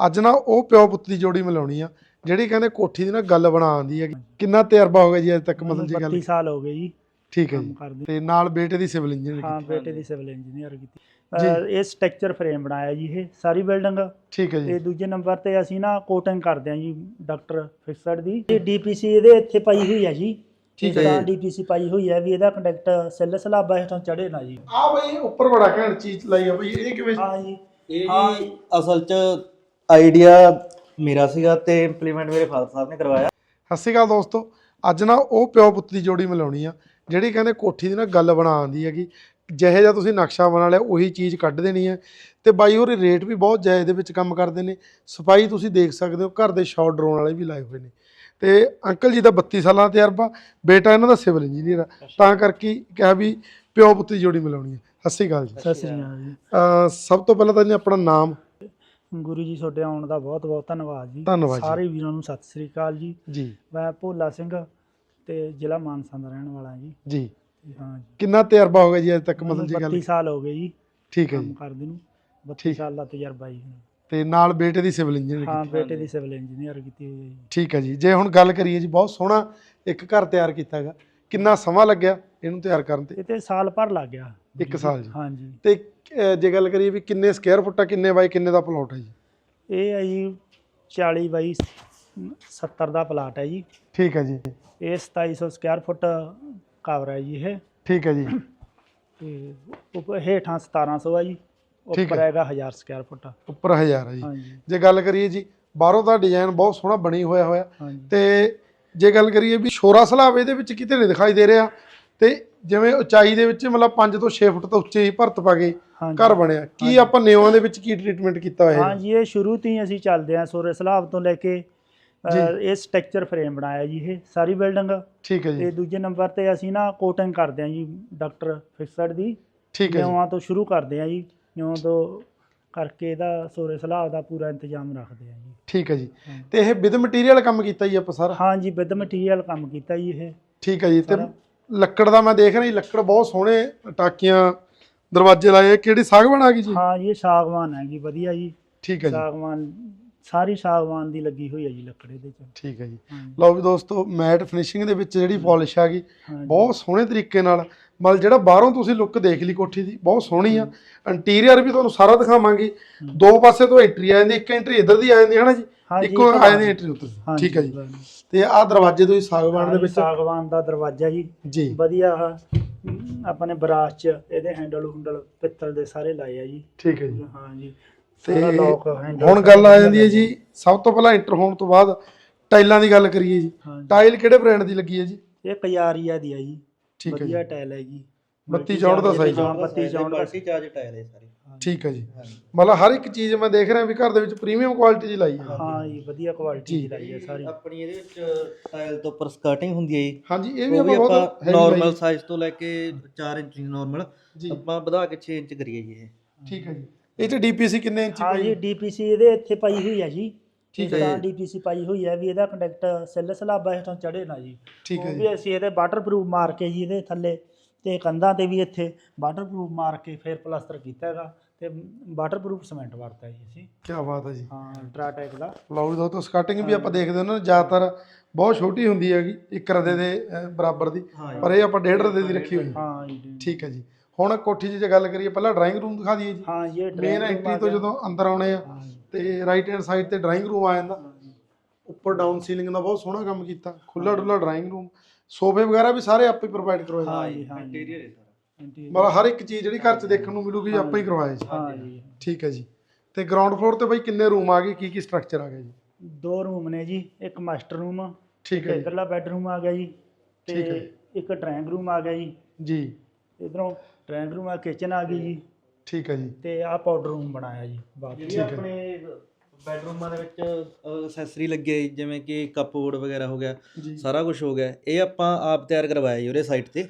ਅੱਜ ਨਾ ਉਹ ਪਿਓ ਪੁੱਤ ਦੀ ਜੋੜੀ ਮਿਲਾਉਣੀ ਆ ਜਿਹੜੀ ਕਹਿੰਦੇ ਕੋਠੀ ਦੀ ਨਾ ਗੱਲ ਬਣਾ ਆਂਦੀ ਹੈ ਕਿੰਨਾ ਤਜਰਬਾ ਹੋ ਗਿਆ ਜੀ ਅੱਜ ਤੱਕ ਮਤਲਬ ਜੀ ਗੱਲ 32 ਸਾਲ ਹੋ ਗਏ ਜੀ। ਠੀਕ ਹੈ ਜੀ। ਕਰਦੇ। ਤੇ ਨਾਲ ਬੇਟੇ ਦੀ ਸਿਵਲ ਇੰਜੀਨੀਅਰ ਹਾਂ ਬੇਟੇ ਦੀ ਸਿਵਲ ਇੰਜੀਨੀਅਰ ਕੀਤੀ। ਅਹ ਇਹ ਸਟਰਕਚਰ ਫਰੇਮ ਬਣਾਇਆ ਜੀ ਇਹ ਸਾਰੀ ਬਿਲਡਿੰਗ ਠੀਕ ਹੈ ਤੇ ਜੀ ਦੂਜੇ ਨੰਬਰ ਤੇ ਅਸੀਂ ਨਾ ਕੋਟਿੰਗ ਕਰਦੇ ਹਾਂ ਜੀ ਡਾਕਟਰ ਫਿਕਸਡ ਦੀ। ਇਹ ਡੀਪੀਸੀ ਇਹਦੇ ਇੱਥੇ ਪਾਈ ਹੋਈ ਹੈ ਜੀ। ਠੀਕ ਹੈ ਹੈ ਜੀ। ਡੀਪੀਸੀ ਪਾਈ ਹੋਈ ਹੈ ਵੀ ਇਹਦਾ ਕੰਡਕਟ ਸੈੱਲ ਸਲਾਬਾ ਹੇਠੋਂ ਚੜੇ ਨਾ ਜੀ। ਆ ਬਈ ਉੱਪਰ ਬੜਾ ਘੈਂਟ ਚੀਜ਼ ਲਾਈ ਆ ਬਈ ਇਹ ਕਿਵੇਂ ਹਾਂ ਜੀ। ਇਹ ਹਾਂ। ਜੀ ਅਸਲ 'ਚ ਆਈਡੀਆ ਮੇਰਾ ਸੀਗਾ ਤੇ ਇੰਪਲੀਮੈਂਟ ਮੇਰੇ ਫਾਦਰ ਸਾਹਿਬ ਨੇ ਕਰਵਾਇਆ। ਸਤਿ ਸ਼੍ਰੀ ਅਕਾਲ ਦੋਸਤੋ ਅੱਜ ਨਾ ਉਹ ਪਿਓ ਪੁੱਤ ਦੀ ਜੋੜੀ ਮਿਲਾਉਣੀ ਆ ਜਿਹੜੀ ਕਹਿੰਦੇ ਕੋਠੀ ਦੀ ਨਾ ਗੱਲ ਬਣਾ ਆਂਦੀ ਹੈਗੀ। ਜਿਹੇ ਜਿਹਾ ਤੁਸੀਂ ਨਕਸ਼ਾ ਬਣਾ ਲਿਆ ਉਹੀ ਚੀਜ਼ ਕੱਢ ਦੇਣੀ ਹੈ ਤੇ ਬਾਈ ਹੋਰ ਰੇਟ ਵੀ ਬਹੁਤ ਜਾਇਜ਼ ਦੇ ਵਿੱਚ ਕੰਮ ਕਰਦੇ ਨੇ। ਸਫ਼ਾਈ ਤੁਸੀਂ ਦੇਖ ਸਕਦੇ ਹੋ ਘਰ ਦੇ ਸ਼ਾਟ ਡਰਾਉਣ ਵਾਲੇ ਵੀ ਲਾਏ ਹੋਏ ਨੇ। ਤੇ ਅੰਕਲ ਜੀ ਦਾ 32 ਸਾਲਾਂ ਦਾ ਤਜਰਬਾ ਬੇਟਾ ਇਹਨਾਂ ਦਾ ਸਿਵਲ ਇੰਜੀਨੀਅਰ ਆ। ਤਾਂ ਕਰਕੇ ਕਿਹਾ ਵੀ ਪਿਓ ਪੁੱਤ ਦੀ ਜੋੜੀ ਮਿਲਾਉਣੀ ਹੈ ਸਤਿ ਸ਼੍ਰੀ ਅਕਾਲ ਜੀ। ਸਤਿ ਸ੍ਰੀ ਅਕਾਲ ਜੀ। ਸਭ ਤੋਂ ਪਹਿਲਾਂ ਤਾਂ ਜੀ ਆਪਣਾ ਨਾਮ ਗੁਰੂ ਜੀ ਤੁਹਾਡੇ ਆਉਣ ਦਾ ਬਹੁਤ ਬਹੁਤ ਧੰਨਵਾਦ ਜੀ। ਧੰਨਵਾਦ ਜੀ। ਸਾਰੇ ਵੀਰਾਂ ਨੂੰ ਸਤਿ ਸ੍ਰੀ ਅਕਾਲ ਜੀ। ਜੀ। ਮੈਂ ਭੋਲਾ ਸਿੰਘ ਤੇ ਜ਼ਿਲ੍ਹਾ ਮਾਨਸਾ ਦਾ ਰਹਿਣ ਵਾਲਾ ਜੀ। ਜੀ। ਤੇ ਹਾਂ ਜੀ। ਕਿੰਨਾ ਤਜਰਬਾ ਹੋ ਗਿਆ ਜੀ ਅੱਜ ਤੱਕ ਮਤਲਬ ਜੀ ਗੱਲ? 32 ਸਾਲ ਹੋ ਗਏ ਜੀ ਠੀਕ ਹੈ ਕੰਮ ਜੀ। ਕਰਦੇ ਨੂੰ। 32 ਠੀਕ। ਸਾਲ ਦਾ ਤਜਰਬਾ ਜੀ ਤੇ ਨਾਲ ਬੇਟੇ ਦੀ ਸਿਵਲ ਇੰਜੀਨੀਅਰ ਹਾਂ ਬੇਟੇ ਦੀ ਸਿਵਲ ਇੰਜੀਨੀਅਰ ਕੀਤੀ ਹੋਈ ਹੈ ਜੀ। ਠੀਕ ਹੈ ਜੀ। ਜੇ ਹੁਣ ਗੱਲ ਕਰੀਏ ਜੀ ਬਹੁਤ ਸੋਹਣਾ ਇੱਕ ਘਰ ਤਿਆਰ ਕੀਤਾ ਹੈਗਾ ਕਿੰਨਾ ਸਮਾਂ ਲੱਗਿਆ ਇਹਨੂੰ ਤਿਆਰ ਕਰਨ ਤੇ? ਇਹ ਤੇ ਸਾਲ ਭਰ ਲੱਗ ਗਿਆ। ਇੱਕ ਸਾਲ ਜੀ। ਹਾਂ ਜੀ। ਤੇ ਜੇ ਗੱਲ ਕਰੀਏ ਵੀ ਕਿੰਨੇ ਸਕੁਅਰ ਫੁੱਟ ਆ ਕਿੰਨੇ ਬਾਈ ਕਿੰਨੇ ਦਾ ਪਲਾਟ ਹੈ ਜੀ? ਇਹ ਹੈ ਜੀ 40 ਬਾਈ 70 ਦਾ ਪਲਾਟ ਹੈ ਜੀ। ਠੀਕ ਹੈ ਜੀ। ਇਹ 2700 ਸਕੁਅਰ ਫੁੱਟ ਕਵਰ ਹੈ ਜੀ ਇਹ। ਠੀਕ ਹੈ ਜੀ। ਤੇ ਉੱਪਰ ਹੇਠਾਂ 1700 ਹੈ ਜੀ ਉੱਪਰ। ਹੈਗਾ 1000 ਸਕੁਅਰ ਫੁੱਟ। ਉੱਪਰ 1000 ਹੈ ਜੀ। ਜੀ। ਗੱਲ ਕਰੀਏ ਜੀ ਬਾਹਰੋਂ ਦਾ ਡਿਜ਼ਾਈਨ ਬਹੁਤ ਸੋਹਣਾ ਬਣੀ ਹੋਇਆ ਹੋਇਆ। ਤੇ ਜੇ ਗੱਲ ਕਰੀਏ ਵੀ ਸ਼ੋਰਾ ਸਲਾਬ ਇਹਦੇ ਵਿੱਚ ਕਿਤੇ ਨਹੀਂ ਦਿਖਾਈ ਦੇ ਰਿਹਾ ਤੇ ਜਿਵੇਂ ਉਚਾਈ ਦੇ ਵਿੱਚ ਮਤਲਬ 5 ਤੋਂ 6 ਫੁੱਟ ਤੋਂ ਉੱਚੇ ਹੀ ਭਰਤ ਪਾ ਕੇ। ਘਰ ਬਣਿਆ। ਕੀ ਆਪਾਂ ਨਿਉਆਂ ਦੇ ਵਿੱਚ ਕੀ ਟ੍ਰੀਟਮੈਂਟ ਕੀਤਾ ਹੋਇਆ? ਹਾਂ ਹੈ ਜੀ ਇਹ ਸ਼ੁਰੂ ਤੋਂ ਹੀ ਅਸੀਂ ਚੱਲਦੇ ਹਾਂ ਸੋਰੇ ਸਲਾਬ ਤੋਂ ਲੈ ਕੇ। ਇਹ ਸਟਰਕਚਰ ਫਰੇਮ ਬਣਾਇਆ ਜੀ ਇਹ ਸਾਰੀ ਬਿਲਡਿੰਗ ਠੀਕ ਹੈ ਤੇ ਜੀ ਦੂਜੇ ਨੰਬਰ ਤੇ ਅਸੀਂ ਨਾ ਕੋਟਿੰਗ ਕਰਦੇ ਹਾਂ ਜੀ ਡਾਕਟਰ ਫਿਕਸਡ ਦੀ। ਠੀਕ ਹੈ ਜੀ। ਨਿਉਆਂ ਤੋਂ ਸ਼ੁਰੂ ਕਰਦੇ ਹਾਂ ਜੀ ਨਿਉਂ ਤੋਂ ਕਰਕੇ ਇਹਦਾ ਸੋਰੇ ਸਲਾਬ ਦਾ ਪੂਰਾ ਇੰਤਜ਼ਾਮ ਰੱਖਦੇ ਹਾਂ ਜੀ। ਠੀਕ ਹੈ ਜੀ। ਤੇ ਇਹ ਵਿਦ ਮਟੀਰੀਅਲ ਕੰਮ ਕੀਤਾ ਜੀ ਆਪਾਂ ਸਾਰਾ? ਹਾਂ ਜੀ ਵਿਦ ਮਟੀਰੀਅਲ ਕੰਮ ਕੀਤਾ ਜੀ ਇਹ। ਠੀਕ ਹੈ ਜੀ। ਤੇ। ਲੱਕੜ ਦਾ ਮੈਂ ਦੇਖ ਰਿਹਾ ਜੀ ਲੱਕੜ ਬਹੁਤ ਸੋਹਣੇ ਟਾਕੀਆਂ ਦਰਵਾਜ਼ੇ ਲਾਏ। ਕਿਹੜੀ ਸਾਗਵਾਨ ਆ ਗਈ ਜੀ? ਹਾਂ ਜੀ ਇਹ ਸਾਗਵਾਨ ਹੈ ਜੀ ਵਧੀਆ ਜੀ। ਠੀਕ ਹੈ ਜੀ। ਸਾਗਵਾਨ ਸਾਰੀ ਸਾਗਵਾਨ ਦੀ ਲੱਗੀ ਹੋਈ ਹੈ ਜੀ ਲੱਕੜ ਇਹਦੇ ਚ। ਠੀਕ ਹੈ ਜੀ। ਲਓ ਵੀ ਦੋਸਤੋ ਮੈਟ ਫਿਨਿਸ਼ਿੰਗ ਦੇ ਵਿੱਚ ਜਿਹੜੀ ਪਾਲਿਸ਼ ਆ ਗਈ। ਬਹੁਤ ਸੋਹਣੇ ਤਰੀਕੇ ਨਾਲ ਮਤਲਬ ਜਿਹੜਾ ਬਾਹਰੋਂ ਤੁਸੀਂ ਲੁੱਕ ਦੇਖ ਲਈ ਕੋਠੀ ਦੀ ਬਹੁਤ ਸੋਹਣੀ ਆ। ਇੰਟੀਰੀਅਰ ਵੀ ਤੁਹਾਨੂੰ ਸਾਰਾ ਦਿਖਾਵਾਂਗੇ। ਦੋ ਪਾਸੇ ਤੋਂ ਐਂਟਰੀ ਆ ਜਾਂਦੀ ਇੱਕ ਐਂਟਰੀ ਇੱਧਰ ਦੀ ਆ ਜਾਂਦੀ ਹੈ ਨਾ ਜੀ? ਹਾਂ ਜੀ, ਇੱਕੋ ਇੱਕ ਆ ਜਾਂਦੀ ਐਂਟਰੀ ਉੱਧਰ ਹਾਂ ਠੀਕ ਹੈ ਜੀ। ਤੇ ਆਹ ਦਰਵਾਜ਼ੇ ਤੋਂ ਹੀ ਸਾਗਵਾਨ ਦੇ ਵਿੱਚ। ਸਾਗਵਾਨ ਦਾ ਦਰਵਾਜ਼ਾ ਜੀ। ਜੀ। ਵਧੀਆ ਅਮ, ਆਪਣੇ ਬਰਾਸ ਚ ਇਹਦੇ ਹੈਂਡਲ ਹੁੰਡਲ ਪਿੱਤਲ ਦੇ ਸਾਰੇ ਲਾਏ ਆ ਜੀ। ਠੀਕ ਹੈ ਜੀ। ਹਾਂ ਜੀ ਤੇ ਸਾਰਾ ਹੁਣ ਗੱਲ ਆ ਜਾਂਦੀ ਹੈ ਜੀ ਸਭ ਤੋਂ ਪਹਿਲਾਂ ਇੰਟਰ ਹੋਣ ਤੋਂ ਬਾਅਦ ਟਾਈਲਾਂ ਦੀ ਗੱਲ ਕਰੀਏ ਜੀ। ਹਾਂ ਜੀ। ਟਾਈਲ ਕਿਹੜੇ ਬ੍ਰਾਂਡ ਦੀ ਲੱਗੀ ਹੈ ਜੀ? ਇਹ ਕਯਾਰੀਆ ਦੀ ਆ ਜੀ। ਠੀਕ ਹੈ ਵਧੀਆ ਜੀ। ਟਾਇਲ ਹੈ ਜੀ ਬੱਤੀ ਚੌਂਹਠ ਦਾ size ਹਾਂ, ਬੱਤੀ ਚੌਂਹਠ ਦਾ ਮਲਟੀ ਚਾਰਜ ਟਾਇਰ ਹੈ ਸਾਰੇ। ਠੀਕ ਹੈ ਜੀ। ਮਤਲਬ ਹਰ ਇੱਕ ਚੀਜ਼ ਮੈਂ ਦੇਖ ਰਿਹਾ ਵੀ ਘਰ ਦੇ ਵਿੱਚ ਪ੍ਰੀਮੀਅਮ ਕੁਆਲਿਟੀ ਦੀ ਲਾਈ ਹੈ। ਹਾਂ ਜੀ ਵਧੀਆ ਕੁਆਲਿਟੀ ਦੀ ਲਾਈ ਹੈ ਸਾਰੀ। ਆਪਣੀ ਇਹਦੇ ਵਿੱਚ ਟਾਇਲ ਤੋਂ ਉੱਪਰ ਸਕਰਟਿੰਗ ਹੁੰਦੀ ਹੈ ਜੀ। ਹਾਂਜੀ ਇਹ ਵੀ ਉਹ ਵੀ ਆਪਾਂ ਬਹੁਤ ਆਪਾਂ heavy ਨਾਰਮਲ ਸਾਈਜ਼ ਤੋਂ ਲੈ ਕੇ 4 ਇੰਚ ਨਾਰਮਲ ਜੀ। ਆਪਾਂ ਵਧਾ ਕੇ 6 ਇੰਚ ਕਰੀਏ ਜੀ ਇਹ। ਠੀਕ ਹੈ ਜੀ। ਇਹ ਡੀਪੀਸੀ ਕਿੰਨੇ ਇੰਚ ਹਾਂ ਪਈ? ਜੀ ਡੀਪੀਸੀ ਇਹਦੇ ਇੱਥੇ ਪਾਈ ਹੋਈ ਹੈ ਜੀ। ਠੀਕ ਹੈ ਹੈ ਡੀਪੀਸੀ ਪਾਈ ਹੋਈ ਹੈ ਵੀ ਇਹਦਾ ਕੰਡਕਟ ਸੈੱਲ ਸਲਾਬਾ ਹੇਠੋਂ ਚੜੇ ਨਾ ਜੀ। ਠੀਕ ਹੈ ਉਹ ਜੀ। ਵੀ ਅਸੀਂ ਇਹਦੇ ਵਾਟਰਪ੍ਰੂਫ ਮਾਰ ਕੇ ਜੀ ਇਹਦੇ ਥੱਲੇ ਤੇ ਕੰਧਾਂ ਤੇ ਵੀ ਇੱਥੇ ਵਾਟਰਪ੍ਰੂਫ ਮਾਰ ਕੇ ਫਿਰ ਪਲਾਸਟਰ ਕੀਤਾ ਹੈਗਾ ਤੇ ਵਾਟਰਪ੍ਰੂਫ ਸੀਮੈਂਟ ਵਰਤਿਆ ਜੀ ਅਸੀਂ। ਕੀ ਬਾਤ ਹੈ ਜੀ। ਹਾਂ ਅਲਟਰਾਟੈਕ ਦਾ। ਲਓ ਜੀ ਦੋਸਤੋ ਸਕਾਟਿੰਗ ਵੀ ਆਪਾਂ ਦੇਖਦੇ ਹਾਂ ਨਾ ਜ਼ਿਆਦਾਤਰ ਬਹੁਤ ਛੋਟੀ ਹੁੰਦੀ ਹੈਗੀ ਇੱਕ ਰਦੇ ਦੇ ਬਰਾਬਰ ਦੀ ਪਰ ਇਹ ਆਪਾਂ ਡੇਢ ਰਦੇ ਦੀ ਰੱਖੀ ਹੋਈ। ਹੈ ਹਾਂ ਜੀ ਠੀਕ ਹੈ ਜੀ। ਹੁਣ ਕੋਠੀ 'ਚ ਜੇ ਗੱਲ ਕਰੀਏ ਪਹਿਲਾਂ ਡਰਾਇੰਗ ਰੂਮ ਦਿਖਾ ਦਈਏ ਜੀ। ਹਾਂ ਇਹ ਮੇਨ ਐਂਟਰੀ ਤੋਂ। ਜਦੋਂ ਅੰਦਰ ਆਉਣੇ ਆ ਤੇ ਰਾਈਟ ਹੈਂਡ ਸਾਈਡ ਤੇ ਡਰਾਇੰਗ ਰੂਮ ਆ ਜਾਂਦਾ। ਉੱਪਰ ਡਾਊਨ ਸੀਲਿੰਗ ਦਾ ਬਹੁਤ ਸੋਹਣਾ ਕੰਮ ਕੀਤਾ। ਖੁੱਲਾ ਡੁੱਲਾ ਡਰਾਇੰਗ ਰੂਮ ਸੋਫੇ ਵਗੈਰਾ ਵੀ ਸਾਰੇ ਆਪੇ ਪ੍ਰੋਵਾਈਡ ਕਰਵਾਏ ਹਾਂ ਜੀ ਹਾਂ ਜੀ। ਇੰਟੀਰੀਅਰ ਹੈ ਸਾਰਾ। ਮਤਲਬ ਹਰ ਇੱਕ ਚੀਜ਼ ਜਿਹੜੀ ਘਰ 'ਚ ਦੇਖਣ ਨੂੰ ਮਿਲੂਗੀ ਆਪਾਂ ਹੀ ਕਰਵਾਏ ਜੀ। ਹਾਂ ਜੀ। ਠੀਕ ਹੈ ਜੀ। ਤੇ ਗਰਾਊਂਡ ਫਲੋਰ ਤੇ ਬਈ ਕਿੰਨੇ ਰੂਮ ਆ ਗਏ? ਕੀ ਕੀ ਸਟਰਕਚਰ ਆ ਗਿਆ ਜੀ? ਦੋ ਰੂਮ ਨੇ ਜੀ ਇੱਕ ਮਾਸਟਰ ਰੂਮ ਠੀਕ ਹੈ ਜੀ। ਇਧਰਲਾ ਬੈਡਰੂਮ ਆ ਗਿਆ ਜੀ ਠੀਕ ਹੈ। ਤੇ ਇੱਕ ਡਰਾਇੰਗ ਰੂਮ ਆ ਗਿਆ ਜੀ। ਜੀ। ਇਧਰੋਂ ਡਰਾਇੰਗ ਰੂਮ ਆ ਕਿਚਨ ਆ ਗਈ ਜੀ। ਠੀਕ ਹੈ ਜੀ। ਤੇ ਆਹ ਪਾਊਡਰ ਰੂਮ ਬਣਾਇਆ ਜੀ ਬਾਥਰੂਮ। ਜਿਹੜੀ ਆਪਣੇ ਬੈਡਰੂਮਾਂ ਦੇ ਵਿੱਚ ਅਸੈਸਰੀ ਲੱਗੀ ਹੈ ਜਿਵੇਂ ਕਿ ਕੱਪਬੋਰਡ ਵਗੈਰਾ ਹੋ ਗਿਆ ਸਾਰਾ ਕੁਝ ਹੋ ਗਿਆ। ਇਹ ਆਪਾਂ ਆਪ ਤਿਆਰ ਕਰਵਾਇਆ ਜੀ ਉਹਦੇ ਸਾਈਟ ਤੇ।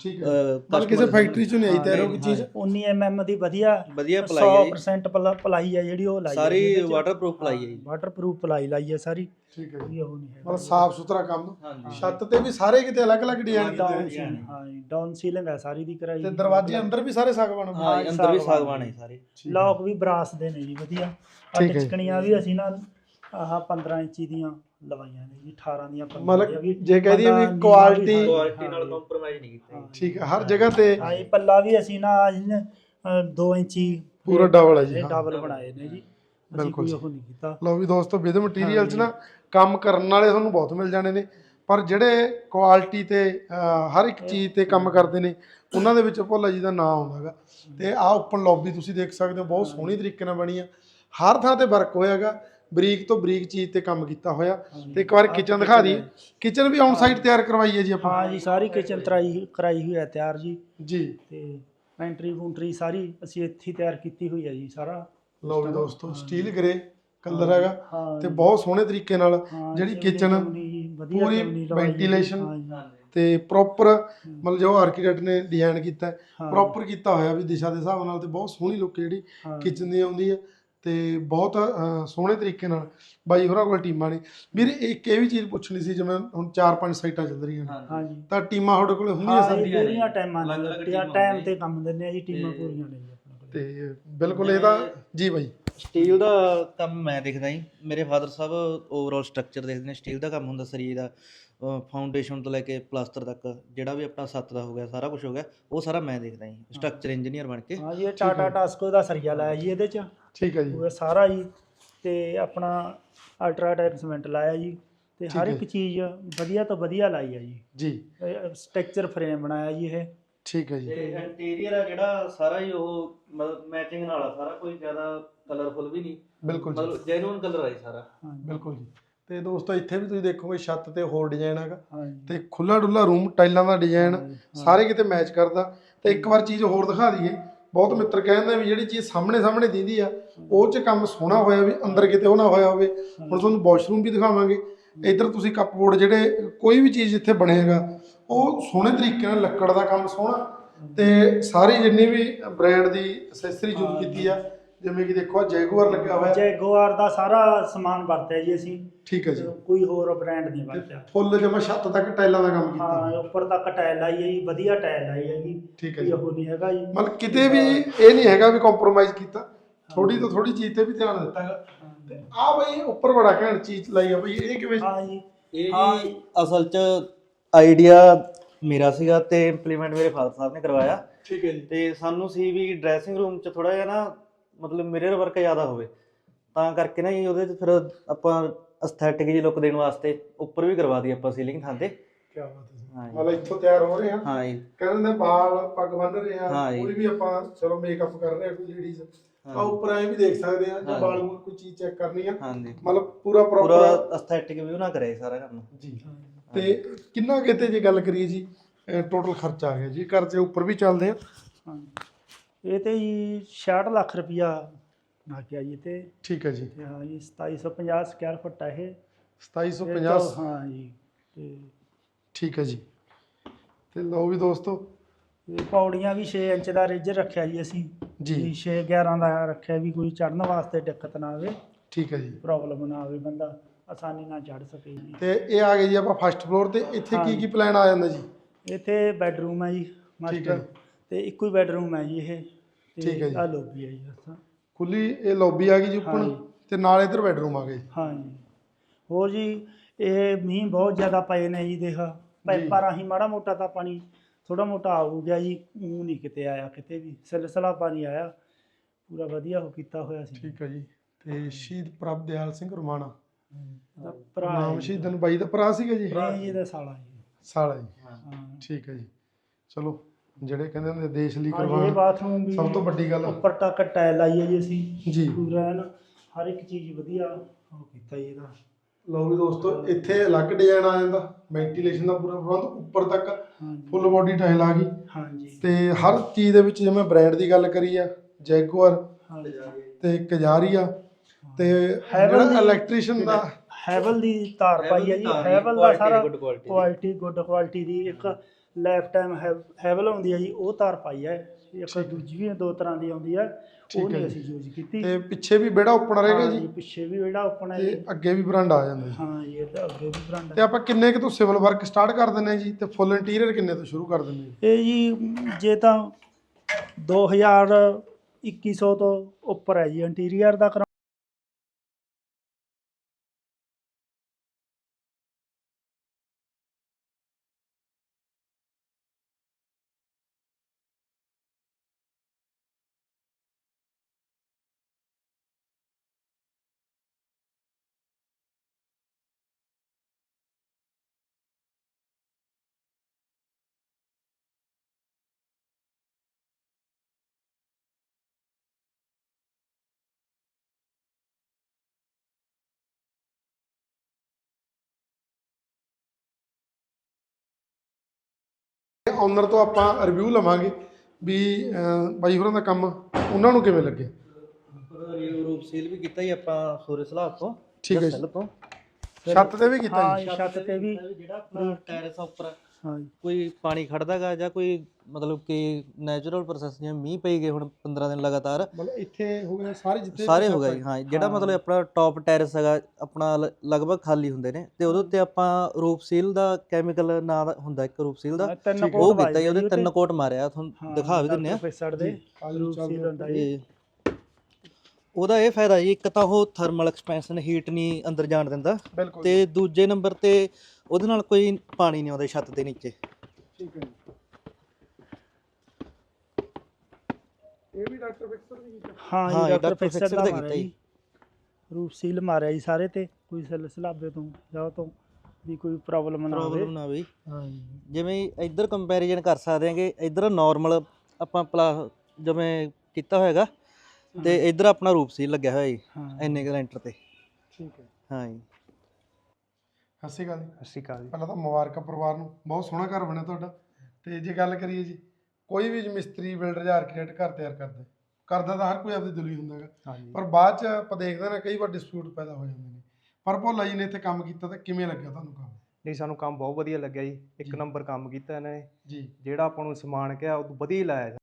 ਠੀਕ ਹੈ। ਮਤਲਬ ਕਿਸੇ ਫੈਕਟਰੀ 'ਚੋਂ ਨਹੀਂ ਆਈ ਹੋ ਨਹੀਂ, ਚੀਜ਼ 19 mm ਦੀ ਵਧੀਆ ਵਧੀਆ ਪਲਾਈ ਹੈ ਜੀ। 100% ਪਲਾ- ਪਲਾਈ ਹੈ ਜਿਹੜੀ ਉਹ ਲਾਈ ਹੈ ਸਾਰੀ। ਵਾਟਰਪ੍ਰੂਫ ਪਲਾਈ ਹੈ ਜੀ। ਵਾਟਰਪ੍ਰੂਫ ਪਲਾਈ ਲਾਈ ਹੈ ਸਾਰੀ। ਠੀਕ ਹੈ ਜੀ। ਕੋਈ ਉਹ ਨਹੀਂ ਹੈ ਮਤਲਬ ਸਾਫ਼ ਸੁਥਰਾ ਕੰਮ। ਛੱਤ ਤੇ ਵੀ ਸਾਰੇ ਕਿਤੇ ਅਲੱਗ-ਅਲੱਗ ਡਿਜ਼ਾਈਨ ਕੀਤੇ। ਸੀਲਿੰਗ ਹਾਂ ਜੀ ਡਾਊਨ ਸੀਲਿੰਗ ਹੈ ਸਾਰੀ ਦੀ ਕਰਾਈ। ਤੇ ਦਰਵਾਜ਼ੇ ਅੰਦਰ ਵੀ ਸਾਰੇ ਸਾਗਵਾਨ ਹਾਂ ਜੀ, ਅੰਦਰ ਵੀ ਸਾਗਵਾਨ ਹੈ ਸਾਰੇ। ਲੌਕ ਵੀ ਬਰਾਸ ਦੇ ਨੇ ਜੀ ਵਧੀਆ। ਜੀ। ਟਿਚਕਣੀਆਂ ਵੀ ਅਸੀਂ ਨਾ ਆਹ 15 ਇੰਚੀ ਦੀਆਂ ਲਵਾਈਆਂ ਨੇ ਜੀ 18 ਦੀਆਂ 15 ਮਤਲਬ ਜੇ ਕਹਿ ਦਈਏ ਵੀ ਹਾਂ, ਕੁਆਲਿਟੀ ਨਾਲ। ਕੰਪਰੋਮਾਈਜ਼ ਨਹੀਂ ਕੀਤਾ। ਠੀਕ ਹੈ ਹਰ ਜਗ੍ਹਾ ਤੇ ਹਾਂ ਜੀ ਪੱਲਾ ਵੀ ਅਸੀਂ ਨਾ 2 ਇੰਚੀ ਪੂਰਾ double ਹੈ ਜੀ। ਡਬਲ ਬਣਾਏ ਨੇ ਜੀ। ਅਸੀਂ ਬਿਲਕੁਲ। ਉਹ ਨਹੀਂ ਕੀਤਾ। ਲਓ ਵੀ ਦੋਸਤੋ ਵਿਦ ਮਟੀਰੀਅਲ ਚ ਨਾ ਕੰਮ ਕਰਨ ਵਾਲੇ ਤੁਹਾਨੂੰ ਬਹੁਤ ਮਿਲ ਜਾਣੇ ਨੇ। ਪਰ ਜਿਹੜੇ ਕੁਆਲਿਟੀ ਤੇ ਹਰ ਇੱਕ ਚੀਜ਼ ਤੇ ਕੰਮ ਕਰਦੇ ਨੇ ਉਹਨਾਂ ਦੇ ਵਿੱਚ ਭੋਲਾ ਜੀ ਦਾ ਨਾਮ ਆਉਂਦਾਗਾ ਤੇ ਆਹ ਓਪਨ ਲੌਬੀ ਤੁਸੀਂ ਦੇਖ ਸਕਦੇ ਹੋ ਬਹੁਤ ਸੋਹਣੀ ਤਰੀਕੇ ਨਾਲ ਬਣੀ ਆ। ਹਰ ਥਾਂ ਤੇ ਵਰਕ ਹੋਇਆਗਾ ਬਰੀਕ ਤੋਂ ਬਰੀਕ ਚੀਜ਼ ਤੇ ਕੰਮ ਕੀਤਾ ਹੋਇਆ। ਤੇ ਇੱਕ ਵਾਰ ਕਿਚਨ ਦਿਖਾ ਦਈਏ ਕਿਚਨ ਵੀ ਔਨ ਸਾਈਟ ਤਿਆਰ ਕਰਵਾਈ ਹੈ ਜੀ ਆਪਾਂ। ਹਾਂ ਜੀ ਸਾਰੀ ਕਿਚਨ ਤਰਾਈ ਕਰਾਈ ਹੋਈ ਹੈ ਤਿਆਰ ਜੀ। ਜੀ। ਤੇ ਪੈਂਟਰੀ ਫੂੰਟਰੀ ਸਾਰੀ ਅਸੀਂ ਇੱਥੇ ਹੀ ਤਿਆਰ ਕੀਤੀ ਹੋਈ ਹੈ ਜੀ ਸਾਰਾ ਲਓ ਵੀ ਦੋਸਤੋ ਸਟੀਲ ਗ੍ਰੇ ਕਲਰ ਹੈਗਾ ਤੇ ਬਹੁਤ ਸੋਹਣੇ ਤਰੀਕੇ ਨਾਲ ਜਿਹੜੀ ਕਿਚਨ ਪੂਰੀ ਹਾਂ। ਤੇ ਪ੍ਰੋਪਰ ਮਤਲਬ ਜੋ ਆਰਕੀਟੈਕਟ ਨੇ ਡਿਜ਼ਾਈਨ ਕੀਤਾ ਹਾਂ। ਪ੍ਰੋਪਰ ਕੀਤਾ ਹੋਇਆ ਵੀ ਦਿਸ਼ਾ ਦੇ ਹਿਸਾਬ ਨਾਲ ਤੇ ਬਹੁਤ ਸੋਹਣੀ ਲੁੱਕ ਜਿਹੜੀ। ਕਿਚਨ ਦੀ ਆਉਂਦੀ ਹੈ। ਤੇ ਬਹੁਤ ਸੋਹਣੇ ਤਰੀਕੇ ਨਾਲ ਬਾਈ ਹੋਰਾਂ ਕੋਲ ਟੀਮਾਂ ਨੇ। ਵੀਰ ਇੱਕ ਇਹ ਵੀ ਚੀਜ਼ ਪੁੱਛਣੀ ਸੀ ਜਿਵੇਂ ਹੁਣ 4-5 ਸਾਈਟਾਂ ਚੱਲ ਰਹੀਆਂ ਨੇ। ਹਾਂਜੀ। ਤਾਂ ਟੀਮਾਂ ਤੁਹਾਡੇ ਕੋਲ ਹੁੰਦੀਆਂ ਸਰ ਪੂਰੀਆਂ ਟਾਈਮਾਂ ਦੀਆਂ ਟਾਈਮ ਤੇ ਕੰਮ ਦਿੰਦੇ ਆ ਜੀ ਟੀਮਾਂ ਪੂਰੀਆਂ ਨੇ ਜੀ ਆਪਣੇ ਕੋਲ। ਤੇ ਬਿਲਕੁਲ ਇਹਦਾ ਜੀ ਬਾਈ। ਸਟੀਲ ਦਾ ਕੰਮ ਮੈਂ ਦੇਖਦਾ ਜੀ। ਮੇਰੇ ਫਾਦਰ ਸਾਹਿਬ ਓਵਰਆਲ ਸਟਰਕਚਰ ਦੇਖਦੇ ਨੇ। ਸਟੀਲ ਦਾ ਕੰਮ ਹੁੰਦਾ ਸਰੀਰ ਦਾ। ਫਾਊਂਡੇਸ਼ਨ ਤੋਂ ਲੈ ਕੇ ਪਲਾਸਟਰ ਤੱਕ ਜਿਹੜਾ ਵੀ ਆਪਣਾ ਸੱਤ ਦਾ ਹੋ ਗਿਆ ਸਾਰਾ ਕੁਝ ਹੋ ਗਿਆ ਉਹ ਸਾਰਾ ਮੈਂ ਦੇਖਦਾ ਜੀ। ਸਟਰਕਚਰ ਇੰਜੀਨੀਅਰ ਬਣ ਕੇ। ਹਾਂ ਜੀ ਇਹ ਟਾਟਾ ਟਾਸਕੋ ਦਾ ਸਰੀਆ ਲਾਇਆ ਜੀ ਇਹਦੇ ਚ। ਠੀਕ ਹੈ ਜੀ। ਉਹ ਸਾਰਾ ਜੀ ਤੇ ਆਪਣਾ ਅਲਟਰਾਟੈਕ ਸੀਮੈਂਟ ਲਾਇਆ ਜੀ ਤੇ ਹਰ। ਇੱਕ ਚੀਜ਼ ਵਧੀਆ ਤੋਂ ਵਧੀਆ ਲਾਈ ਹੈ ਜੀ। ਜੀ। ਸਟ੍ਰਕਚਰ ਫਰੇਮ ਬਣਾਇਆ ਜੀ ਇਹ। ਠੀਕ ਹੈ ਜੀ। ਤੇ ਇੰਟੀਰੀਅਰ ਆ ਜਿਹੜਾ ਸਾਰਾ ਹੀ ਉਹ ਮਤਲਬ ਮੈਚਿੰਗ ਨਾਲ ਆ ਸਾਰਾ ਕੋਈ ਜ਼ਿਆਦਾ ਕਲਰਫੁਲ ਵੀ ਨਹੀਂ। ਬਿਲਕੁਲ ਜੀ। ਮਤਲਬ ਜੈਨੂਇਨ ਕਲਰ ਆ ਜੀ ਸਾਰਾ। ਬਿਲਕੁਲ ਜੀ। ਤੇ ਦੋਸਤੋ ਇੱਥੇ ਵੀ ਤੁਸੀਂ ਦੇਖੋਗੇ ਛੱਤ ਤੇ ਹੋਰ ਡਿਜ਼ਾਈਨ ਹੈਗਾ। ਤੇ ਖੁੱਲਾ ਡੁੱਲਾ ਰੂਮ ਟਾਈਲਾਂ ਦਾ ਡਿਜ਼ਾਈਨ। ਸਾਰੇ ਕਿਤੇ ਮੈਚ ਕਰਦਾ। ਤੇ ਇੱਕ ਵਾਰ ਚੀਜ਼ ਹੋਰ ਦਿਖਾ ਦਈਏ। ਬਹੁਤ ਮਿੱਤਰ ਕਹਿੰਦੇ ਵੀ ਜਿਹੜੀ ਚੀਜ਼ ਸਾਹਮਣੇ ਸਾਹਮਣੇ ਦਿੰਦੀ ਆ ਉਹ 'ਚ ਕੰਮ ਸੋਹਣਾ ਹੋਇਆ ਵੀ ਅੰਦਰ ਕਿਤੇ ਉਹ ਨਾ ਹੋਇਆ ਹੋਵੇ। ਹੁਣ ਤੁਹਾਨੂੰ ਵਾਸ਼ਰੂਮ ਵੀ ਦਿਖਾਵਾਂਗੇ। ਇੱਧਰ ਤੁਸੀਂ ਕੱਪਬੋਰਡ ਜਿਹੜੇ ਕੋਈ ਵੀ ਚੀਜ਼ ਜਿੱਥੇ ਬਣੇਗਾ ਉਹ ਸੋਹਣੇ ਤਰੀਕੇ ਨਾਲ ਲੱਕੜ ਦਾ ਕੰਮ ਸੋਹਣਾ। ਤੇ ਸਾਰੀ ਜਿੰਨੀ ਵੀ ਬ੍ਰਾਂਡ ਦੀ ਐਕਸੈਸਰੀ ਯੂਜ਼ ਕੀਤੀ ਆ ਜਿਵੇਂ ਕਿ ਦੇਖੋ ਜੈਗੁਆਰ ਲੱਗਿਆ ਹੋਇਆ। ਜੈਗੁਆਰ ਦਾ ਸਾਰਾ ਸਮਾਨ ਵਰਤਿਆ ਜੀ ਅਸੀਂ। ਠੀਕ ਹੈ ਜੀ। ਕੋਈ ਹੋਰ ਬ੍ਰਾਂਡ ਨਹੀਂ ਵਰਤਿਆ। ਫੁੱਲ ਜਮਾ ਛੱਤ ਤੱਕ ਟਾਈਲਾਂ ਦਾ ਕੰਮ ਕੀਤਾ। ਹਾਂ ਉੱਪਰ ਤੱਕ ਟਾਇਲ ਲਾਈ ਹੈ ਜੀ ਵਧੀਆ ਟਾਇਲ ਲਾਈ ਹੈਗੀ ਠੀਕ ਹੈ ਜੀ। ਉਹ ਨਹੀਂ ਹੈਗਾ ਜੀ। ਮਤਲਬ ਕਿਤੇ ਵੀ ਇਹ ਨਹੀਂ ਹੈਗਾ ਵੀ ਕੰਪਰੋਮਾਈਜ਼ ਕੀਤਾ। ਥੋੜੀ ਤੋਂ ਥੋੜੀ ਚੀਜ਼ ਤੇ ਵੀ ਧਿਆਨ ਦਿੱਤਾ ਹੈਗਾ ਤੇ ਆ ਬਈ ਉੱਪਰ ਬੜਾ ਘੈਂਟ ਚੀਜ਼ ਲਾਈ ਆ ਬਈ ਇਹ ਕਿਵੇਂ ਹਾਂ ਜੀ। ਇਹ ਹਾਂ। ਜੀ ਅਸਲ 'ਚ ਆਈਡੀਆ ਮੇਰਾ ਸੀਗਾ ਤੇ ਇੰਪਲੀਮੈਂਟ ਮੇਰੇ ਫਾਦਰ ਸਾਹਿਬ ਨੇ ਕਰਵਾਇਆ। ਠੀਕ ਹੈ ਜੀ। ਤੇ ਸਾਨੂੰ ਸੀ ਵੀ ਡਰੈਸਿੰਗ ਰੂਮ 'ਚ ਥੋੜਾ ਜਿਹਾ ਨਾ ਮਤਲਬ ਮਿਰਰ ਵਰਕ ਜ਼ਿਆਦਾ ਹੋਵੇ ਤਾਂ ਕਰਕੇ ਨਾ ਜੀ ਉਹਦੇ 'ਚ ਫਿਰ ਆਪਾਂ ਅਸਥੈਟਿਕ ਜੀ ਲੁੱਕ ਦੇਣ ਵਾਸਤੇ ਉੱਪਰ ਵੀ ਕਰਵਾ ਦੀ ਆਪਾਂ ਸੀਲਿੰਗ ਥਾਂ ਤੇ। ਕੀ ਬਾਤ ਹੈ ਹਾਂ ਜੀ। ਮਤਲਬ ਇੱਥੋਂ ਤਿਆਰ ਹੋ ਰਹੇ ਆ ਹਾਂ ਜੀ। ਕਹਿੰਦੇ ਨੇ ਵਾਲ ਪੱਗ ਬੰਨ ਰਹੇ ਆ ਹਾਂ ਜੀ। ਕੋਈ ਵੀ ਆਪਾਂ ਚਲੋ ਮੇਕਅਪ ਕਰ ਰਹੇ ਆ ਕੋਈ ਲੇਡੀਜ਼ ਆ ਹਾਂ। ਉੱਪਰ ਐ ਵੀ ਦੇਖ ਸਕਦੇ ਆ ਜਾਂ ਹਾਂ। ਵਾਲ ਵੂਲ ਕੋਈ ਚੀਜ਼ ਚੈੱਕ ਕਰਨੀ ਆ। ਹਾਂ ਜੀ। ਮਤਲਬ ਪੂਰਾ ਪੂਰਾ ਪ੍ਰੋਪਰ ਅਸਥੈਟਿਕ ਵੀ ਉਹਨਾਂ ਕਰਿਆ ਜੀ ਸਾਰਾ ਕੰਮ। ਜੀ। ਤੇ ਕਿੰਨਾ ਕਿਤੇ ਜੇ ਗੱਲ ਕਰੀਏ ਜੀ ਟੋਟਲ ਖਰਚਾ ਆ ਗਿਆ ਜੀ ਦੇ ਉੱਪਰ ਵੀ ਚੱਲਦੇ ਆ। ਹਾਂ ਇਹ ਤੇ ਜੀ 66 ਲੱਖ ਰੁਪਇਆ ਆ ਗਿਆ ਜੀ ਤੇ। ਠੀਕ ਹੈ ਜੀ। ਤੇ ਹਾਂ ਜੀ 2750 ਸਕੁਅਰ ਫੁੱਟ ਆ ਇਹ। 2750 ਹਾਂ ਜੀ ਤੇ ਠੀਕ ਹੈ ਜੀ। ਤੇ ਲਓ ਵੀ ਦੋਸਤੋ। ਇਹ ਪੌੜੀਆਂ ਵੀ 6 ਇੰਚ ਦਾ ਰੇਜਰ ਰੱਖਿਆ ਜੀ ਅਸੀਂ। ਜੀ। 6 11 ਦਾ ਰੱਖਿਆ ਵੀ ਕੋਈ ਚੜਨ ਵਾਸਤੇ ਦਿੱਕਤ ਨਾ ਆਵੇ। ਠੀਕ ਹੈ ਜੀ। ਪ੍ਰੋਬਲਮ ਨਾ ਆਵੇ ਬੰਦਾ ਆਸਾਨੀ ਨਾਲ ਚੜ ਸਕੇ ਜੀ। ਤੇ ਇਹ ਆ ਗਏ ਜੀ ਆਪਾਂ ਫਸਟ ਫਲੋਰ ਤੇ। ਇੱਥੇ ਕੀ ਕੀ ਪਲਾਨ ਆ ਜਾਂਦਾ ਜੀ? ਇੱਥੇ ਬੈੱਡਰੂਮ ਹੈ ਜੀ ਠੀਕ ਹੈ ਮਾਸਟਰ ਤੇ ਇੱਕੋ ਹੀ ਬੈੱਡਰੂਮ ਹੈ ਜੀ ਇਹ। ਠੀਕ ਹੈ ਜੀ। ਆ ਲੋਬੀ ਹੈ ਜੀ ਬਸ। ਖੁੱਲੀ ਇਹ ਲੌਬੀ ਆ ਗਈ ਜੀ ਹਾਂ ਉੱਪਰ। ਤੇ ਨਾਲ ਇਧਰ ਬੈਡਰੂਮ ਆ ਗਏ। ਹਾਂ ਜੀ ਹੋਰ ਜੀ ਇਹ ਮੀਂਹ ਬਹੁਤ ਜ਼ਿਆਦਾ ਪਏ ਨੇ ਜੀ ਦੇਖ। ਪਾਈਪਾਂ ਰਾਹੀਂ ਮਾੜਾ ਮੋਟਾ ਤਾਂ ਪਾਣੀ ਥੋੜਾ ਮੋਟਾ ਆਉ ਗਿਆ ਜੀ ਉਹ ਨਹੀਂ ਕਿਤੇ ਆਇਆ ਕਿਤੇ ਵੀ ਸਿਲਸਿਲਾ ਪਾਣੀ ਆਇਆ। ਪੂਰਾ ਵਧੀਆ ਉਹ ਕੀਤਾ ਹੋਇਆ ਸੀ। ਠੀਕ ਹੈ ਜੀ। ਤੇ ਸ਼ਹੀਦ ਪ੍ਰਭ ਦਿਆਲ ਸਿੰਘ ਰੁਮਾਣਾ। ਇਹਦਾ ਭਰਾ ਨਾਮ ਹੈ ਜੀ। ਸ਼ਹੀਦਨ ਬਾਈ ਦਾ ਭਰਾ ਸੀਗਾ ਜੀ? ਜੀ ਇਹਦਾ ਸਾਲਾ ਜੀ। ਸਾਲਾ ਜੀ। ਹਾਂ। ਠੀਕ ਹੈ ਜੀ। ਚਲੋ। ਜਿਹੜੇ ਕਹਿੰਦੇ ਹੁੰਦੇ ਦੇਸ਼ ਲਈ ਹਾਂ, ਇਹ ਕੁਰਬਾਨ ਬਾਥਰੂਮ ਵੀ ਸਭ ਤੋਂ ਵੱਡੀ ਗੱਲ। ਉੱਪਰ ਤੱਕ ਟਾਇਲ ਲਾਈ ਹੈ ਜੀ ਅਸੀਂ ਜੀ। ਪੂਰਾ ਐਨ ਹਰ ਇੱਕ ਚੀਜ਼ ਵਧੀਆ ਉਹ ਕੀਤਾ ਜੀ ਇਹਦਾ। ਲਓ ਵੀ ਦੋਸਤੋ ਇੱਥੇ ਅਲੱਗ ਡਿਜ਼ਾਈਨ ਆ ਜਾਂਦਾ ਵੈਂਟੀਲੇਸ਼ਨ ਦਾ ਪੂਰਾ ਪ੍ਰਬੰਧ ਉੱਪਰ ਤੱਕ ਹਾਂਜੀ। ਫੁੱਲ ਬੋਡੀ ਟਾਈਲ ਆ ਗਈ। ਹਾਂਜੀ। ਤੇ ਹਰ ਚੀਜ਼ ਦੇ ਵਿੱਚ ਜਿਵੇਂ ਬ੍ਰਾਂਡ ਦੀ ਗੱਲ ਕਰੀ ਆ ਜੈਗੁਆਰ ਹਾਂਜੀ। ਤੇ ਕਜਾਰੀਆ ਤੇ ਜਿਹੜਾ ਦੀ- ਇਲੈਕਟ੍ਰੀਸ਼ੀਅਨ ਦਾ ਹੈਵਲ ਦੀ ਤਾਰ ਪਾਈ ਹੈ ਜੀ ਹੈਵਲ ਦਾ ਸਾਰਾ। ਕੁਆਲਿਟੀ ਗੁੱਡ ਕੁਆਲਿਟੀ ਦੀ ਇੱਕ ਲਾਈਫ ਟਾਈਮ ਹੈਵਲ ਆਉਂਦੀ ਹੈ ਜੀ ਉਹ ਤਾਰ ਪਾਈ ਹੈ। ਇੱਕ ਦੂਜੀ ਵੀ ਦੋ ਤਰ੍ਹਾਂ ਦੀ ਆਉਂਦੀ ਹੈ ਉਹ ਨਹੀਂ। ਅਸੀਂ ਯੂਜ਼ ਕੀਤੀ। ਤੇ ਪਿੱਛੇ ਵੀ ਬੇੜਾ ਓਪਨ ਰਹੇਗਾ ਜੀ। ਪਿੱਛੇ ਵੀ ਜਿਹੜਾ ਓਪਨ ਹੈ ਜੀ। ਤੇ ਅੱਗੇ ਵੀ ਬਰਾਂਡਾ ਆ ਜਾਂਦਾ ਹਾਂ ਜੀ ਇਹਦਾ ਅੱਗੇ ਵੀ ਬਰਾਂਡਾ। ਤੇ ਆਪਾਂ ਕਿੰਨੇ ਕੁ ਤੋਂ ਸਿਵਲ ਵਰਕ ਸਟਾਰਟ ਕਰ ਦਿੰਨੇ ਜੀ? ਤੇ ਫੁੱਲ ਇੰਟੀਰੀਅਰ ਕਿੰਨੇ ਤੋਂ ਸ਼ੁਰੂ ਕਰ ਦਿੰਨੇ ਜੀ ਇਹ ਜੀ ਜੇ ਤਾਂ 2000 2100 ਤੋਂ ਉੱਪਰ ਹੈ ਜੀ ਇੰਟੀਰੀਅਰ ਦਾ ਓਨਰ ਤੋਂ ਆਪਾਂ ਰਿਵਿਊ ਲਵਾਂਗੇ ਵੀ ਬਾਈ ਹੋਰਾਂ ਦਾ ਕੰਮ ਉਹਨਾਂ ਨੂੰ ਕਿਵੇਂ ਲੱਗਿਆ ਰੂਪ ਸੀਲ ਵੀ ਕੀਤਾ ਹੀ ਆਪਾਂ ਸੂਰਜ ਸਲਾਬ ਤੋਂ ਠੀਕ ਹੈ ਜੀ। ਛੱਤ ਤੇ ਵੀ ਕੀਤਾ ਹਾਂ ਜੀ। ਛੱਤ ਤੇ ਵੀ ਜਿਹੜਾ ਟੈਰੇਸ ਉੱਪਰ। ਕੋਈ ਪਾਣੀ ਖੜਦਾਗਾ ਜਾਂ ਕੋਈ ਮਤਲਬ ਕਿ ਨੈਚੁਰਲ ਪ੍ਰੋਸੈਸ ਜਿਵੇਂ ਮੀਂਹ ਪਈ ਗਏ ਹੁਣ 15 ਦਿਨ ਲਗਾਤਾਰ? ਮਤਲਬ ਇੱਥੇ ਹੋ ਗਿਆ ਸਾਰੇ ਜਿੱਥੇ ਸਾਰੇ ਹੋ ਗਏ ਹਾਂ ਜਿਹੜਾ ਮਤਲਬ ਆਪਣਾ ਟੌਪ ਟੈਰੇਸ ਹੈਗਾ ਆਪਣਾ ਲ- ਲਗਭਗ ਖਾਲੀ ਹੁੰਦੇ ਨੇ। ਤੇ ਉਹਦੇ ਉੱਤੇ ਆਪਾਂ ਰੂਪ ਸੀਲ ਦਾ ਕੈਮੀਕਲ ਨਾਂ ਦਾ ਹੁੰਦਾ ਇੱਕ ਰੂਪ ਸੀਲ ਦਾ ਤਿੰਨ ਹੈ। ਕੋਟ ਉਹ ਕੀਤਾ ਜੀ ਉਹਦੇ ਤਿੰਨ ਕੋਟ ਮਾਰਿਆ। ਤੁਹਾਨੂੰ ਦਿਖਾ ਵੀ ਦਿੰਨੇ ਆ ਪ੍ਰੋਫੈਸਰ ਦੇ। ਆਜੋ ਚੱਲਦੇ ਸੀਲ ਹੁੰਦਾ ਜੀ। ਤੇ ਉਹਦਾ ਇਹ ਫਾਇਦਾ ਜੀ ਇੱਕ ਤਾਂ ਉਹ ਥਰਮਲ ਐਕਸਪੈਂਸ਼ਨ ਹੀਟ ਨਹੀਂ ਅੰਦਰ ਜਾਣ ਦਿੰਦਾ ਬਿਲਕੁਲ ਤੇ ਦੂਜੇ ਨੰਬਰ ਤੇ ਉਹਦੇ ਨਾਲ ਕੋਈ ਪਾਣੀ ਨਹੀਂ ਆਉਂਦਾ ਛੱਤ ਦੇ ਨੀਚੇ। ਠੀਕ ਹੈ ਜੀ। ਇਹ ਵੀ ਡਾਕਟਰ ਫਿਕਸਰ ਨੇ ਕੀਤਾ? ਹਾਂ ਹਾਂ, ਜੀ ਇਹ ਡਾਕਟਰ ਡਾਕਟਰ ਫਿਕਸਰ ਫਿਕਸਰ ਦਾ ਦਾ ਮਾਰਿਆ ਕੀਤਾ ਜੀ। ਰੂਪ ਸੀਲ ਮਾਰਿਆ ਜੀ ਸਾਰੇ ਤੇ ਕੋਈ ਸੈੱਲ ਸਲਾਬੇ ਤੋਂ ਜਾਂ ਉਹ ਤੋਂ ਵੀ ਕੋਈ ਪ੍ਰੋਬਲਮ ਨਾ ਆਵੇ। ਪ੍ਰੋਬਲਮ ਨਾ ਆਵੇ ਹਾਂ ਜੀ। ਜਿਵੇਂ ਇੱਧਰ ਕੰਪੈਰੀਜ਼ਨ ਕਰ ਸਕਦੇ ਹਾਂਗੇ ਇੱਧਰ ਨਾਰਮਲ ਆਪਾਂ ਪਲਾ ਜਿਵੇਂ ਕੀਤਾ ਹੋਏਗਾ ਤੇ ਇੱਧਰ ਆਪਣਾ ਰੂਪ ਸੀ ਲੱਗਿਆ ਹੋਇਆ ਜੀ ਹਾਂ। ਇੰਨੇ ਕੁ ਲੈਂਟਰ ਤੇ। ਠੀਕ ਹੈ। ਹਾਂ ਜੀ। ਅਕਾਲ ਜੀ। ਸਤਿ ਸ਼੍ਰੀ ਅਕਾਲ ਜੀ। ਪਹਿਲਾਂ ਤਾਂ ਮੁਬਾਰਕਾਂ ਪਰਿਵਾਰ ਨੂੰ ਬਹੁਤ ਸੋਹਣਾ ਘਰ ਬਣਿਆ ਤੁਹਾਡਾ। ਤੇ ਜੇ ਗੱਲ ਕਰੀਏ ਜੀ ਕੋਈ ਵੀ ਮਿਸਤਰੀ ਬਿਲਡਰ ਜਾਂ ਆਰਕੀਟੈਕਟ ਘਰ ਤਿਆਰ ਕਰਦਾ। ਕਰਦਾ ਤਾਂ ਹਰ ਕੋਈ ਆਪਦੀ ਦਿਲੋਂ ਹੀ ਹੁੰਦਾ ਹੈਗਾ। ਹਾਂਜੀ ਪਰ ਬਾਅਦ ਚ ਆਪਾਂ ਦੇਖਦੇ ਨਾ ਕਈ ਵਾਰ ਡਿਸਪਿਊਟ ਪੈਦਾ ਹੋ ਜਾਂਦੇ ਨੇ। ਪਰ ਭੋਲਾ ਜੀ ਨੇ ਇੱਥੇ ਕੰਮ ਕੀਤਾ ਤਾਂ ਕਿਵੇਂ ਲੱਗਿਆ ਤੁਹਾਨੂੰ ਕੰਮ? ਨਹੀਂ ਸਾਨੂੰ ਕੰਮ ਬਹੁਤ ਵਧੀਆ ਲੱਗਿਆ ਜੀ। ਇੱਕ ਜੀ। ਨੰਬਰ ਕੰਮ ਕੀਤਾ ਇਹਨਾਂ ਨੇ। ਜੀ। ਜਿਹੜਾ ਆਪਾਂ ਨੂੰ ਸਮਾਨ ਕਿਹਾ ਉਹ ਤੋਂ ਵਧੀਆ ਹੀ ਲਾਇਆ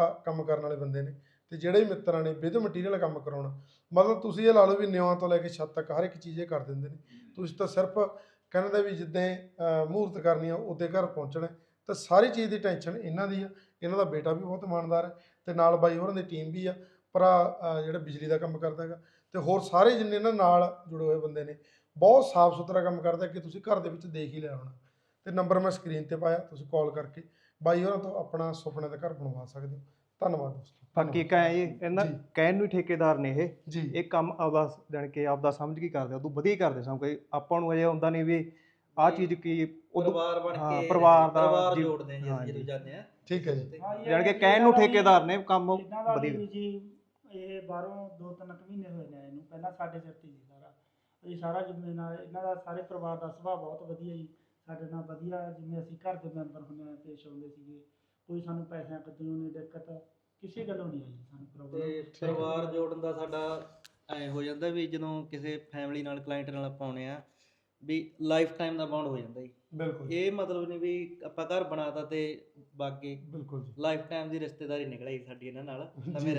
ਕੰਮ ਕਰਨ ਵਾਲੇ ਬੰਦੇ ਨੇ ਤੇ ਜਿਹੜੇ ਵੀ ਮਿੱਤਰਾਂ ਨੇ ਵਿਦ ਮਟੀਰੀਅਲ ਕੰਮ ਕਰਾਉਣਾ ਮਤਲਬ ਤੁਸੀਂ ਇਹ ਲਾ ਲਓ ਵੀ ਨਿਆਂ ਤੋਂ ਲੈ ਕੇ ਛੱਤ ਤੱਕ ਹਰ ਇੱਕ ਚੀਜ਼ ਇਹ ਕਰ ਦਿੰਦੇ ਨੇ। ਤੁਸੀਂ ਤਾਂ ਸਿਰਫ ਕਹਿੰਦੇ ਵੀ ਜਿੱਦਾਂ ਅਹ, ਮਹੂਰਤ ਕਰਨੀ ਆ ਉੱਦੇ ਘਰ ਪਹੁੰਚਣਾ। ਤਾਂ ਸਾਰੀ ਚੀਜ਼ ਦੀ ਟੈਨਸ਼ਨ ਇਹਨਾਂ ਦੀ ਆ। ਇਹਨਾਂ ਦਾ ਬੇਟਾ ਵੀ ਬਹੁਤ ਇਮਾਨਦਾਰ ਹੈ ਤੇ ਨਾਲ ਬਾਈ ਹੋਰਾਂ ਦੀ ਟੀਮ ਵੀ ਆ ਭਰਾ ਜਿਹੜਾ ਬਿਜਲੀ ਦਾ ਕੰਮ ਕਰਦਾ ਹੈਗਾ ਤੇ ਹੋਰ ਸਾਰੇ ਜਿੰਨੇ ਇਹਨਾਂ ਨਾਲ ਜੁੜੇ ਹੋਏ ਬੰਦੇ ਨੇ ਬਹੁਤ ਸਾਫ਼ ਸੁਥਰਾ ਕੰਮ ਕਰਦਾ ਕਿ ਤੁਸੀਂ ਘਰ ਦੇ ਵਿੱਚ ਦੇਖ ਹੀ ਲਿਆ ਹੋਣਾ। ਤੇ ਨੰਬਰ ਮੈਂ ਸਕਰੀਨ ਤੇ ਪਾਇਆ ਤੁਸੀਂ ਕਾਲ ਕਰਕੇ ਬਾਈ ਹੋਰਾਂ ਤੋਂ ਆਪਣਾ ਸੁਪਨੇ ਦਾ ਘਰ ਬਣਵਾ ਸਕਦੇ ਹੋ। ਧੰਨਵਾਦ ਦੋਸਤੋ। ਬਾਕੀ ਕਹੇ ਜੀ ਇਹਨਾਂ ਜੀ। ਕਹਿਣ ਨੂੰ ਹੀ ਠੇਕੇਦਾਰ ਨੇ ਇਹ। ਜੀ। ਇਹ ਕੰਮ ਆਪਦਾ ਜਾਣ ਕੇ ਆਪਦਾ ਸਮਝ ਕੇ ਕਰਦੇ ਉਦੋਂ ਵਧੀਆ ਹੀ ਕਰਦੇ ਸਭ ਕੋਈ ਆਪਾਂ ਨੂੰ ਅਜੇ ਹੁੰਦਾ ਨਹੀਂ ਵੀ ਆਹ ਚੀਜ਼ ਕੀ ਉਦੋਂ ਪਰਿਵਾਰ ਬਣ ਹਾਂ, ਕੇ ਪਰਿਵਾਰ ਦਾ ਪਰਿਵਾਰ ਜੀ- ਜੋੜਦੇ ਹਾਂ ਹਾਂ ਜਦੋਂ। ਜਾਂਦੇ ਆ ਠੀਕ ਹੈ ਜੀ। ਜਾਣ ਕੇ ਕਹਿਣ ਨੂੰ ਠੇਕੇਦਾਰ ਨੇ ਕੰਮ ਇਹਨਾਂ ਦਾ ਵਧੀਆ। ਜੀ ਇਹ ਬਾਹਰੋਂ ਦੋ ਤਿੰਨ ਕੁ ਮਹੀਨੇ ਹੋਏ ਨੇ ਆਏ ਨੂੰ ਪਹਿਲਾਂ ਸਾਡੇ ਸਿਰ ਤੇ ਸੀ ਸਾਰਾ। ਇਹ ਸਾਰਾ ਜ਼ਿੰਮੇਵਾਰ ਇਹਨਾਂ ਦਾ ਸਾਰੇ ਪਰਿਵਾਰ ਦਾ ਸੁਭਾਅ ਬਹੁਤ ਵਧੀਆ ਜੀ। ਸਾਡੇ ਨਾਲ ਵਧੀਆ ਜਿਵੇਂ ਅਸੀਂ ਘਰ ਦੇ ਮੈਂਬਰ ਹੁੰਦੇ ਆ ਪੇਸ਼ ਆਉਂਦੇ ਸੀਗੇ ਕੋਈ ਸਾਨੂੰ ਪੈਸਿਆਂ ਕੱਢਣ ਨਹੀਂ ਦਿੱਕਤ ਕਿਸੇ ਗੱਲੋਂ ਨਹੀਂ ਆਈ ਸਾਨੂੰ ਪ੍ਰੋਬਲਮ ਤੇ ਪਰਿਵਾਰ ਜੋੜਨ ਦਾ ਸਾਡਾ ਐ ਹੋ ਜਾਂਦਾ ਵੀ ਜਦੋਂ ਕਿਸੇ ਫੈਮਿਲੀ ਨਾਲ ਕਲਾਇੰਟ ਨਾਲ ਪਾਉਣੇ ਆ ਵੀ ਲਾਈਫ ਟਾਈਮ ਦਾ ਬੌਂਡ ਹੋ ਜਾਂਦਾ ਜੀ। ਬਿਲਕੁਲ ਇਹ ਮਤਲਬ ਨਹੀਂ ਵੀ ਆਪਾਂ ਘਰ ਬਣਾਤਾ ਤੇ ਬਾਕੀ ਬਿਲਕੁਲ ਜੀ। ਲਾਈਫ ਟਾਈਮ ਦੀ ਰਿਸ਼ਤੇਦਾਰੀ ਨਿਕਲ ਆਈ ਸਾਡੀ ਇਹਨਾਂ ਨਾਲ। ਨਵੇਂ